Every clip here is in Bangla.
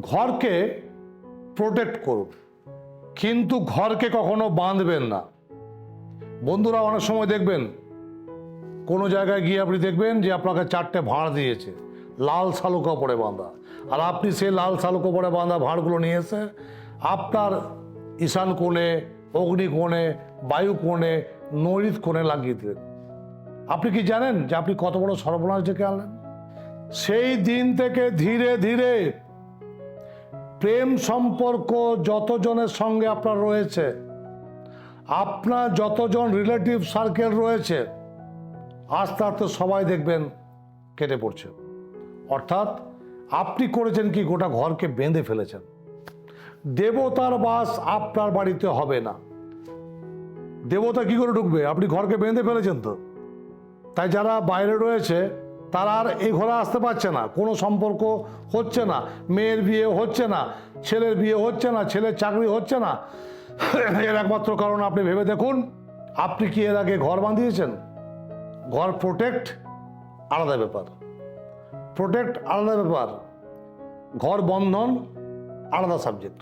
ঘরকে প্রোটেক্ট করুন কিন্তু ঘরকে কখনো বাঁধবেন না। বন্ধুরা, অনেক সময় দেখবেন, কোনো জায়গায় গিয়ে আপনি দেখবেন যে আপনাকে চারটে ভাঁড় দিয়েছে, লাল শালু কাপড়ে বাঁধা। আর আপনি সেই লাল শালু কাপড়ে বাঁধা ভাঁড়গুলো নিয়ে এসে আপনার ঈশান কোণে, অগ্নি কোণে, বায়ু কোণে নৈরিত কোণে লাগিয়ে দিলেন। আপনি কি জানেন যে আপনি কত বড় সর্বনাশ ডেকে আনলেন? সেই দিন থেকে ধীরে ধীরে প্রেম সম্পর্ক যতজনের সঙ্গে আপনার রয়েছে, আপনার যতজন রিলেটিভ সার্কেল রয়েছে আস্তে আস্তে সবাই দেখবেন কেটে পড়ছে। অর্থাৎ আপনি করেছেন কি, গোটা ঘরকে বেঁধে ফেলেছেন। দেবতার বাস আপনার বাড়িতে হবে না। দেবতা কি করে ঢুকবে? আপনি ঘরকে বেঁধে ফেলেছেন তো। তাই যারা বাইরে রয়েছে তারা আর এই ঘরে আসতে পারছে না, কোনো সম্পর্ক হচ্ছে না, মেয়ের বিয়ে হচ্ছে না, ছেলের বিয়ে হচ্ছে না, ছেলের চাকরি হচ্ছে না। এর একমাত্র কারণ আপনি ভেবে দেখুন, আপনি কি এর আগে ঘর বাঁধিয়েছেন? ঘর প্রোটেক্ট আলাদা ব্যাপার। প্রোটেক্ট আলাদা ব্যাপার। ঘর বন্ধন আলাদা সাবজেক্ট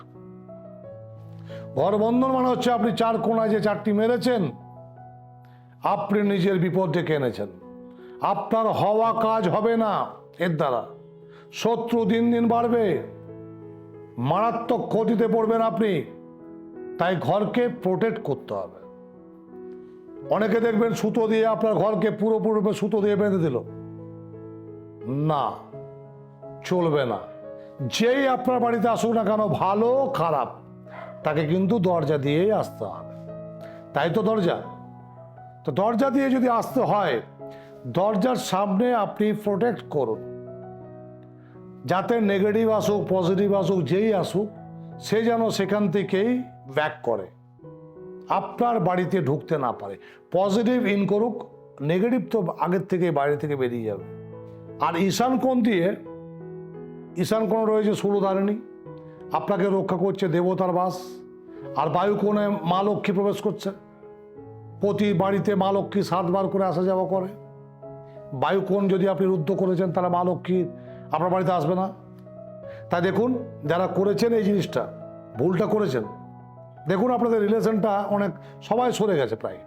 ঘর বন্ধন মানে হচ্ছে আপনি চার কোনায় যে চারটি মেরেছেন, আপনি নিজের বিপদ ডেকে এনেছেন। আপনার হওয়া কাজ হবে না এর দ্বারা। শত্রু দিন দিন বাড়বে। মারাত্মক ক্ষতিতে পড়বেন আপনি। তাই ঘরকে প্রোটেক্ট করতে হবে। অনেকে দেখবেন সুতো দিয়ে আপনার ঘরকে পুরোপুরি সুতো দিয়ে বেঁধে দিল। না, চলবে না। যেই আপনার বাড়িতে আসুক না কেন, ভালো, খারাপ, তাকে কিন্তু দরজা দিয়েই আসতে হবে। তাই তো দরজা। তো দরজা দিয়ে যদি আসতে হয় দরজার সামনে আপনি প্রোটেক্ট করুন। যাতে নেগেটিভ আসুক পজিটিভ আসুক, যেই আসুক, সে যেন সেখান থেকেই ব্যাক করে। আপনার বাড়িতে ঢুকতে না পারে। পজিটিভ ইন করুক নেগেটিভ তো আগের থেকে বাইরে থেকে বেরিয়ে যাবে। আর ঈশান কোণ দিয়ে, ঈশান কোণ রয়েছে সুরধারিণী। আপনাকে রক্ষা করছে দেবতার বাস। আর বায়ু কোণে মা লক্ষ্মী প্রবেশ করছে। প্রতি বাড়িতে মা লক্ষ্মী সাতবার করে আসা যাওয়া করে। বায়ু কোণ যদি আপনি রুদ্ধ করেছেন, তাহলে মা লক্ষ্মী আপনার বাড়িতে আসবে না। তাই দেখুন, যারা করেছেন এই জিনিসটা, ভুলটা করেছেন, দেখুন আপনাদের রিলেশনটা অনেক, সবাই সরে গেছে প্রায়।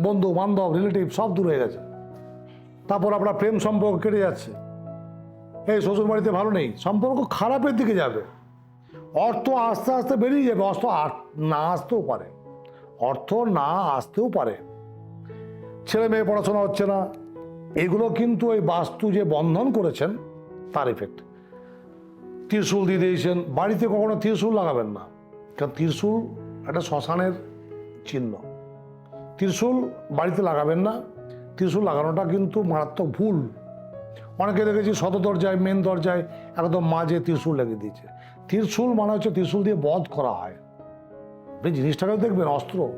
বন্ধু, বান্ধব, রিলেটিভ, সব দূর হয়ে গেছে। তারপর আপনার প্রেম সম্পর্ক কেটে যাচ্ছে। এই শ্বশুর বাড়িতে ভালো নেই, সম্পর্ক খারাপের দিকে যাবে। অর্থ আস্তে আস্তে বেরিয়ে যাবে, অর্থ না আসতেও পারে। অর্থ না আসতেও পারে। ছেলে মেয়ে পড়াশোনা হচ্ছে না এগুলো কিন্তু ওই বাস্তু যে বন্ধন করেছেন, তার এফেক্ট ত্রিশূল দিয়ে দিয়েছেন, বাড়িতে কখনো ত্রিশূল লাগাবেন না। কারণ ত্রিশূল একটা শ্মশানের চিহ্ন। ত্রিশূল বাড়িতে লাগাবেন না, ত্রিশূল লাগানোটা কিন্তু মারাত্মক ভুল। অনেকে দেখেছি শত দরজায়, মেন দরজায় একদম মাঝে ত্রিশূল লেগে দিয়েছে। ত্রিশূল মানে হচ্ছে ত্রিশূল দিয়ে বধ করা হয়। আপনি জিনিসটাকে দেখবেন, অস্ত্র।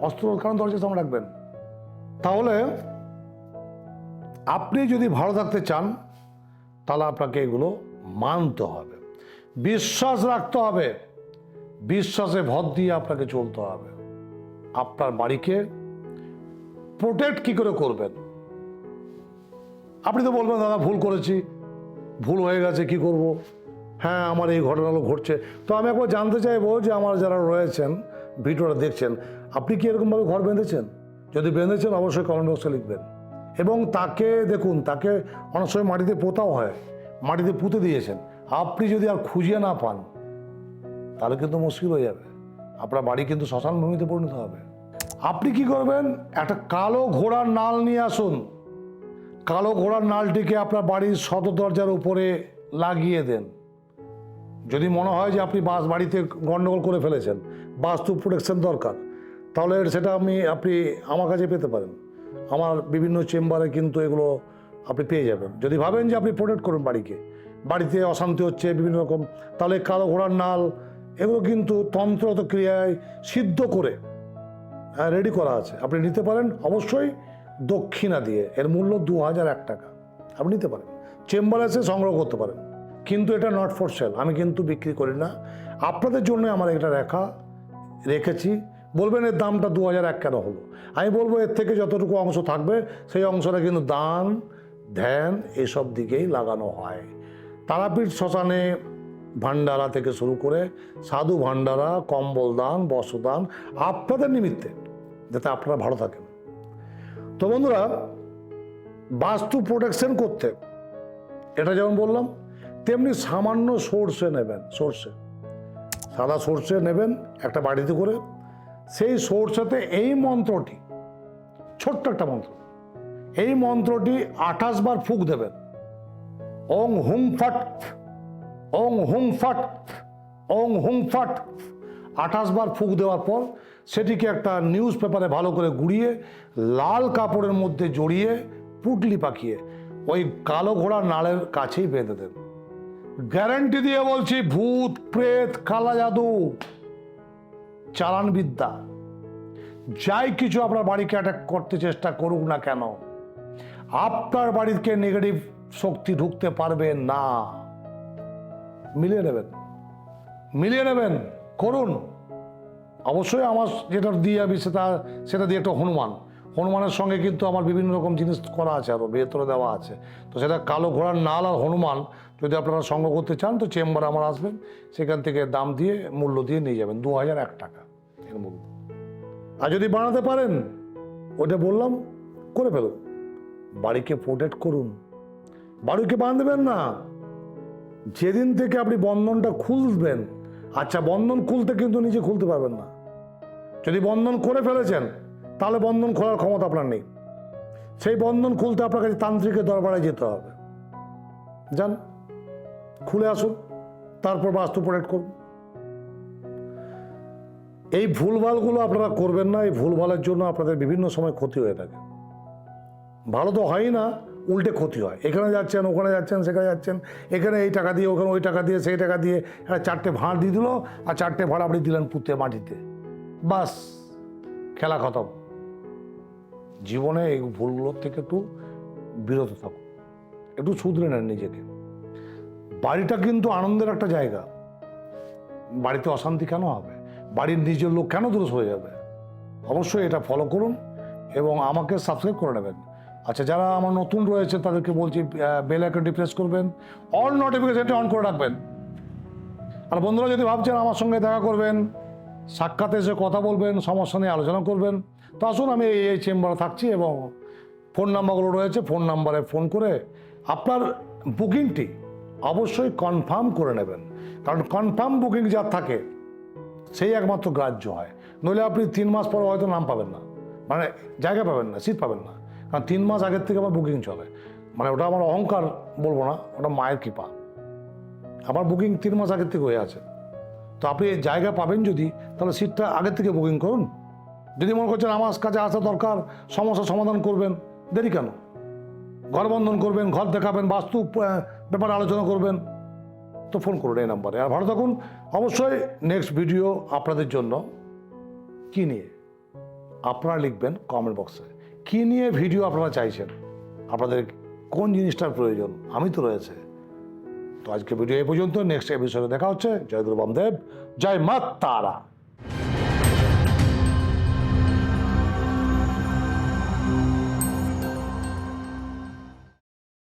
অস্ত্র কারণ দরজার সামনে রাখবেন। তাহলে আপনি যদি ভালো থাকতে চান, তাহলে আপনাকে এগুলো মানতে হবে। বিশ্বাস রাখতে হবে। বিশ্বাসে ভর দিয়ে আপনাকে চলতে হবে। আপনার বাড়িকে প্রোটেক্ট কি করে করবেন? আপনি তো বলবেন, দাদা, ভুল করেছি। ভুল হয়ে গেছে, কি করব? হ্যাঁ আমার এই ঘটনাগুলো ঘটছে। তো আমি একবার জানতে চাইব যে আমার যারা রয়েছেন, ভিডিওটা দেখছেন, আপনি কি এরকমভাবে ঘর বেঁধেছেন? যদি বেঁধেছেন, অবশ্যই কমেন্ট বক্সে লিখবেন। এবং তাকে, দেখুন, তাকে অনেক সময় মাটিতে পোতাও হয়, মাটিতে পুঁতে দিয়েছেন। আপনি যদি আর খুঁজে না পান, তাহলে কিন্তু মুশকিল হয়ে যাবে। আপনার বাড়ি কিন্তু শ্মশান ভূমিতে পরিণত হবে। আপনি কি করবেন? একটা কালো ঘোড়ার নাল নিয়ে আসুন। কালো ঘোড়ার নালটিকে আপনার বাড়ির সদর দরজার উপরে লাগিয়ে দেন। যদি মনে হয় যে আপনি বাস বাড়িতে গন্ডগোল করে ফেলেছেন, বাস্তু প্রোটেকশন দরকার, তাহলে সেটা আমি আপনি আমার কাছে পেতে পারেন। আমার বিভিন্ন চেম্বারে কিন্তু এগুলো আপনি পেয়ে যাবেন। যদি ভাবেন যে আপনি প্রোটেক্ট করুন বাড়িকে, বাড়িতে অশান্তি হচ্ছে, বিভিন্ন রকম তাহলে কালো ঘোড়ার নাল, এগুলো কিন্তু তন্ত্রত ক্রিয়ায় সিদ্ধ করে হ্যাঁ রেডি করা আছে। আপনি নিতে পারেন অবশ্যই দক্ষিণা দিয়ে, এর মূল্য দু হাজার এক টাকা। আপনি নিতে পারেন। চেম্বারে এসে সংগ্রহ করতে পারেন। কিন্তু এটা নট ফর সেল আমি কিন্তু বিক্রি করি না। আপনাদের জন্য আমার এটা রেখা রেখেছি। বলবেন এর দামটা দু হাজার এক কেন হলো? আমি বলব এর থেকে যতটুকু অংশ থাকবে, সেই অংশটা কিন্তু দান, ধ্যান এসব দিকেই লাগানো হয়। তারাপীঠ শ্মশানে ভান্ডারা থেকে শুরু করে সাধু ভান্ডারা কম্বল দান, বস্ত্রদান আপনাদের নিমিত্তে, যাতে আপনারা ভালো থাকেন। তো বন্ধুরা, বাস্তু প্রোটেকশন করতে, এটা যেমন বললাম, তেমনি সামান্য সর্ষে নেবেন, সর্ষে। সাদা সর্ষে নেবেন একটা বাড়িতে করে সেই সর্ষেতে এই মন্ত্রটি, ছোট্ট একটা মন্ত্র, এই মন্ত্রটি আঠাশ বার ফুক দেবেন। ওং হুং ফট, ওং হুং ফট, ওং হুং ফট। আঠাশ বার ফুক দেওয়ার পর সেটিকে একটা নিউজ পেপারে ভালো করে গুড়িয়ে, লাল কাপড়ের মধ্যে জড়িয়ে, পুটলি পাকিয়ে, ওই কালো ঘোড়ার নালের কাছেই বেঁধে দেন। গ্যারান্টি দিয়ে বলছি, ভূত, প্রেত, কালা জাদু। চালান বিদ্যা যাই কিছু আপনার বাড়িকে অ্যাটাক করতে চেষ্টা করুক না কেন, আপনার বাড়িতে নেগেটিভ শক্তি ঢুকতে পারবে না। মিলিয়ে নেবেন মিলিয়ে নেবেন, করুন। অবশ্যই আমার যেটা দিয়ে আমি সেটা সেটা দিয়ে একটা হনুমান। হনুমানের সঙ্গে কিন্তু আমার বিভিন্ন রকম জিনিস করা আছে আরও ভেতরে দেওয়া আছে। তো সেটা কালো ঘোড়ার নাল আর হনুমান, যদি আপনারা সঙ্গ করতে চান তো চেম্বারে আমার আসবেন, সেখান থেকে দাম দিয়ে মূল্য দিয়ে নিয়ে যাবেন, দু হাজার এক টাকা এর মূল্য। আর যদি বানাতে পারেন, ওটা বললাম, করে ফেলুন। বাড়িকে প্রোটেক্ট করুন। বাড়িকে বাঁধবেন না। যেদিন থেকে আপনি বন্ধনটা খুলবেন আচ্ছা বন্ধন খুলতে কিন্তু নিজে খুলতে পারবেন না। যদি বন্ধন করে ফেলেছেন তাহলে বন্ধন খোলার ক্ষমতা আপনার নেই। সেই বন্ধন খুলতে আপনার কাছে তান্ত্রিকের দরবারে যেতে হবে। যান, খুলে আসুন, তারপর বাস্তু প্রোটেক্ট করুন। এই ভুলভালগুলো আপনারা করবেন না, এই ভুলভালের জন্য আপনাদের বিভিন্ন সময় ক্ষতি হয়ে থাকে। ভালো তো হয়ই না, উল্টে ক্ষতি হয়। এখানে যাচ্ছেন, ওখানে যাচ্ছেন, সেখানে যাচ্ছেন, এখানে এই টাকা দিয়ে, ওখানে ওই টাকা দিয়ে, সেই টাকা দিয়ে, একটা চারটে ভাঁড় দিয়ে দিল, আর চারটে ভাঁড় আপনি দিলেন পুঁতে মাটিতে। বাস, খেলা খতম। জীবনে এই ভুলগুলোর থেকে একটু বিরত থাকুন একটু শুধরে নেন নিজেকে। বাড়িটা কিন্তু আনন্দের একটা জায়গা। বাড়িতে অশান্তি কেন হবে? বাড়ির নিজের লোক কেন দূর হয়ে যাবে? অবশ্যই এটা ফলো করুন এবং আমাকে সাবস্ক্রাইব করে নেবেন। আচ্ছা যারা আমার নতুন রয়েছে, তাদেরকে বলছি বেল আইকনটি প্রেস করবেন। অল নোটিফিকেশনটি অন করে রাখবেন। আর বন্ধুরা, যদি ভাবছেন আমার সঙ্গে দেখা করবেন সাক্ষাৎ এসে কথা বলবেন, সমস্যা নিয়ে আলোচনা করবেন। তো আসুন, আমি এই চেম্বারে থাকছি এবং ফোন নাম্বারগুলো রয়েছে, ফোন নাম্বারে ফোন করে আপনার বুকিংটি অবশ্যই কনফার্ম করে নেবেন। কারণ কনফার্ম বুকিং যার থাকে, সেই একমাত্র গ্রাহ্য হয়। নইলে আপনি তিন মাস পর হয়তো নাম পাবেন না। মানে জায়গা পাবেন না, সিট পাবেন না। কারণ তিন মাস আগের থেকে আমার বুকিং চলে। মানে ওটা আমার অহংকার বলব না, ওটা মায়ের কৃপা। আমার বুকিং তিন মাস আগের থেকে হয়ে আছে। তো আপনি জায়গা পাবেন যদি, তাহলে সিটটা আগের থেকে বুকিং করুন। যদি মনে করছেন আমার কাছে আসা দরকার, সমস্যার সমাধান করবেন, দেরি কেন? ঘর বন্ধন করবেন, ঘর দেখাবেন, বাস্তু ব্যাপারে আলোচনা করবেন, তো ফোন করুন এই নাম্বারে আর ভালো থাকুন। অবশ্যই নেক্সট ভিডিও আপনাদের জন্য কী নিয়ে আপনারা লিখবেন কমেন্ট বক্সে কী নিয়ে ভিডিও আপনারা চাইছেন? আপনাদের কোন জিনিসটার প্রয়োজন? আমি তো রয়েছে। তো আজকে ভিডিও এই পর্যন্ত। নেক্সট এপিসোডে দেখা হচ্ছে। জয় বামদেব। জয় মা তারা।